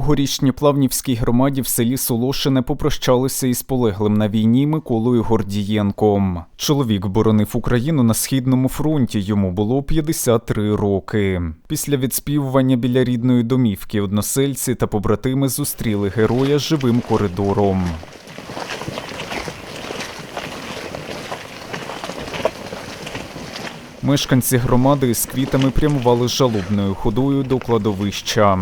горішній Плавнівській громаді в селі Солошине попрощалися із полеглим на війні Миколою Гордієнком. Чоловік боронив Україну на східному фронті. Йому було 53 роки. Після відспівування біля рідної домівки односельці та побратими зустріли героя живим коридором. Мешканці громади з квітами прямували жалобною ходою до кладовища.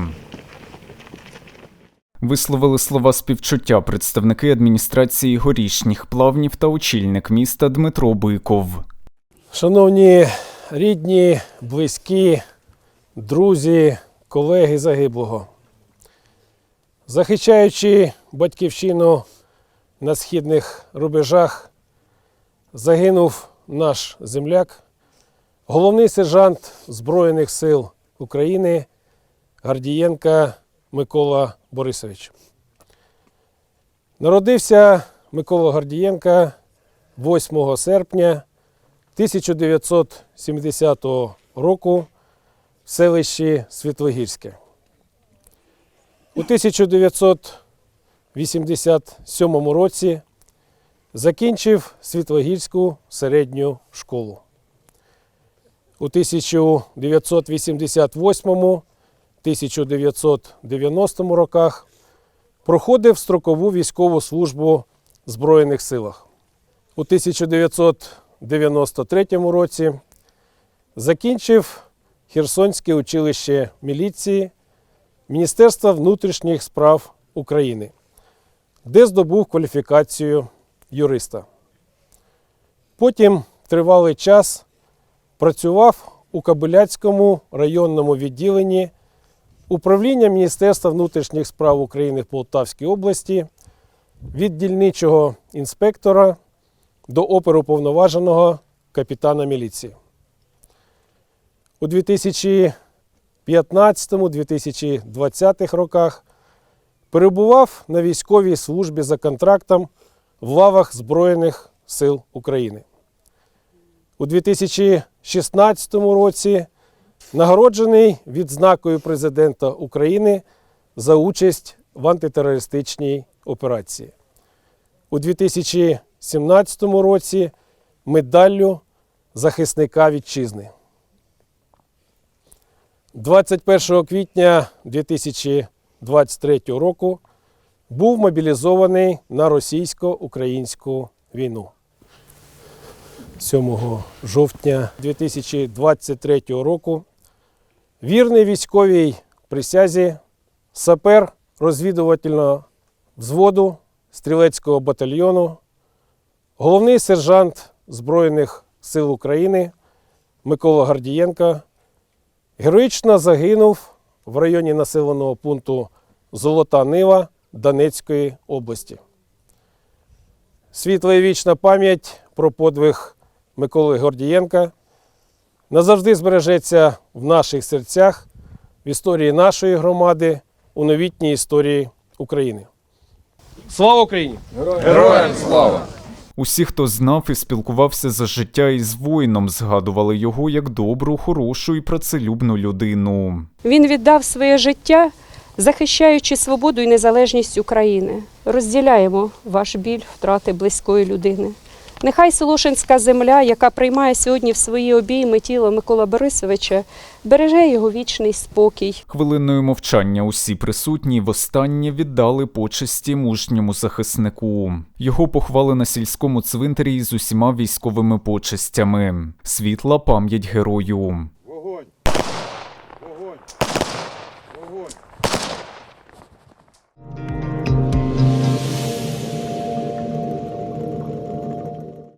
Висловили слова співчуття представники адміністрації горішніх плавнів та очільник міста Дмитро Биков. Шановні рідні, близькі, друзі, колеги загиблого. Захищаючи батьківщину на східних рубежах, загинув наш земляк, головний сержант Збройних сил України Гардієнка Микола Борисович. Народився Микола Гордієнка 8 серпня 1970 року в селищі Світлогірське. У 1987 році закінчив Світлогірську середню школу. У 1988-1990 роках проходив строкову військову службу в Збройних силах. У 1993 році закінчив Херсонське училище міліції Міністерства внутрішніх справ України, де здобув кваліфікацію юриста. Потім тривалий час працював у Кабиляцькому районному відділенні управління Міністерства внутрішніх справ України в Полтавській області від дільничого інспектора до оперуповноваженого капітана міліції. У 2015-2020 роках перебував на військовій службі за контрактом в лавах Збройних сил України. У 2016 році нагороджений відзнакою президента України за участь в антитерористичній операції. У 2017 році медаллю захисника вітчизни. 21 квітня 2023 року був мобілізований на російсько-українську війну. 7 жовтня 2023 року вірний військовій присязі сапер розвідувального взводу стрілецького батальйону, головний сержант Збройних сил України Микола Гордієнко героїчно загинув в районі населеного пункту Золота Нива Донецької області. Світла і вічна пам'ять про подвиг Миколи Гордієнка назавжди збережеться в наших серцях, в історії нашої громади, у новітній історії України. Слава Україні! Героям слава! Усі, хто знав і спілкувався за життя із воїном, згадували його як добру, хорошу і працелюбну людину. Він віддав своє життя, захищаючи свободу і незалежність України. Розділяємо ваш біль втрати близької людини. Нехай Солошинська земля, яка приймає сьогодні в свої обійми тіло Микола Борисовича, береже його вічний спокій. Хвилиною мовчання усі присутні востаннє віддали почесті мужньому захиснику. Його похвали на сільському цвинтарі з усіма військовими почестями. Світла пам'ять герою. Вогонь! Вогонь! Вогонь!